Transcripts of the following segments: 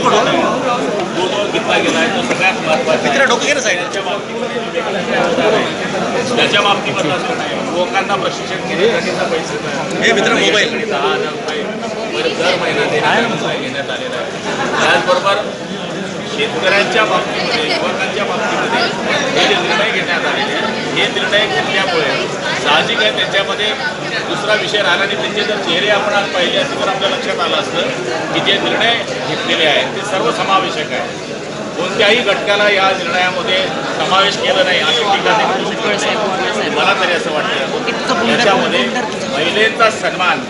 घेतला गेला आहे तो सगळ्यात महत्त्वाचा मित्र डोकं घे ना साईड त्याच्या बाबतीमध्ये. त्याच्या नाही युवकांना प्रशिक्षण घेण्यासाठीचा पैसे. हे मित्र मोबाईल. दहा हजार रुपये दर महिना आलेला आहे त्याचबरोबर शेतकऱ्यांच्या बाबतीमध्ये युवकांच्या बाबतीमध्ये हे जे निर्णय घेण्यात आलेले हे निर्णय घेतल्यामुळे साहजिक आहे त्यांच्यामध्ये दुसरा विषय राहिला आणि त्यांचे जर चेहरे आपण आज पाहिले असते तर आपल्या लक्षात आलं असतं की जे निर्णय घेतलेले आहेत ते सर्वसमावेशक आहे कोणत्याही घटकाला या निर्णयामध्ये समावेश केला नाही अशी टीका ते करू शकत मला तरी असं वाटतं. याच्यामध्ये महिलेचा सन्मान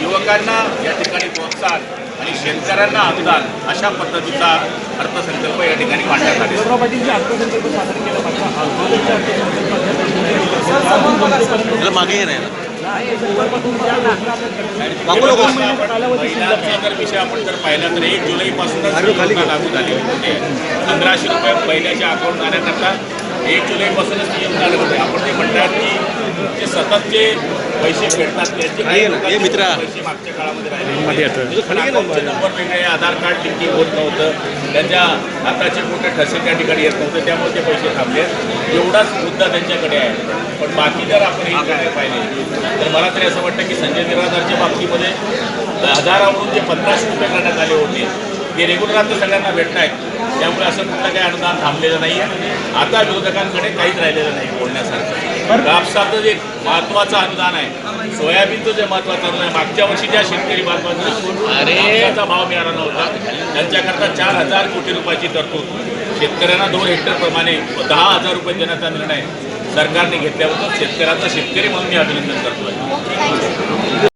युवकांना या ठिकाणी प्रोत्साहन आणि शेतकऱ्यांना अनुदान अशा पद्धतीचा अर्थसंकल्प या ठिकाणी मांडण्यात आलेला त्याला मागे नाही जर विषय आपण जर पाहिला तर एक जुलैपासूनच योजना लागू झाली होते. पंधराशे रुपये महिन्याच्या अकाउंट जाण्याकरता एक जुलैपासूनच नियम लागत होते. आपण ते म्हणतात की जे सतत जे पैसे भेटतात त्यांचे काही ना, मित्रा. पैसे मागच्या काळामध्ये राहिले नंबर वेगळे आधार कार्ड लिंकिंग होत नव्हतं. त्यांच्या हाताचे मोठे ठसे त्या ठिकाणी येत नव्हते. त्यामुळे ते पैसे थांबले. एवढाच मुद्दा त्यांच्याकडे आहे. पण बाकी जर आपण हे पाहिले तर मला तरी असं वाटतं की संजय निराधारच्या बाबतीमध्ये हजारावरून जे पंधराशे रुपये करण्यात आले होते. ते रेग्युलर आता सगळ्यांना भेटत आहेत त्यामुळे असं कुठलं काही अनुदान थांबलेलं नाही. आहे आता विरोधकांकडे काहीच राहिलेलं नाही बोलण्यासारखं. कापसाचं जे महत्त्वाचं अनुदान आहे सोयाबीनचं जे महत्त्वाचं अनुदान आहे मागच्या वर्षी ज्या शेतकरी महत्त्वाचं अरे. भाव मिळाला नव्हता त्यांच्याकरता चार हजार कोटी रुपयाची तरतूद. शेतकऱ्यांना दोन हेक्टर प्रमाणे दहा हजार रुपये देण्याचा निर्णय. सरकारने घेतल्याबद्दल शेतकऱ्याचं शेतकरी म्हणून मी अभिनंदन करतो.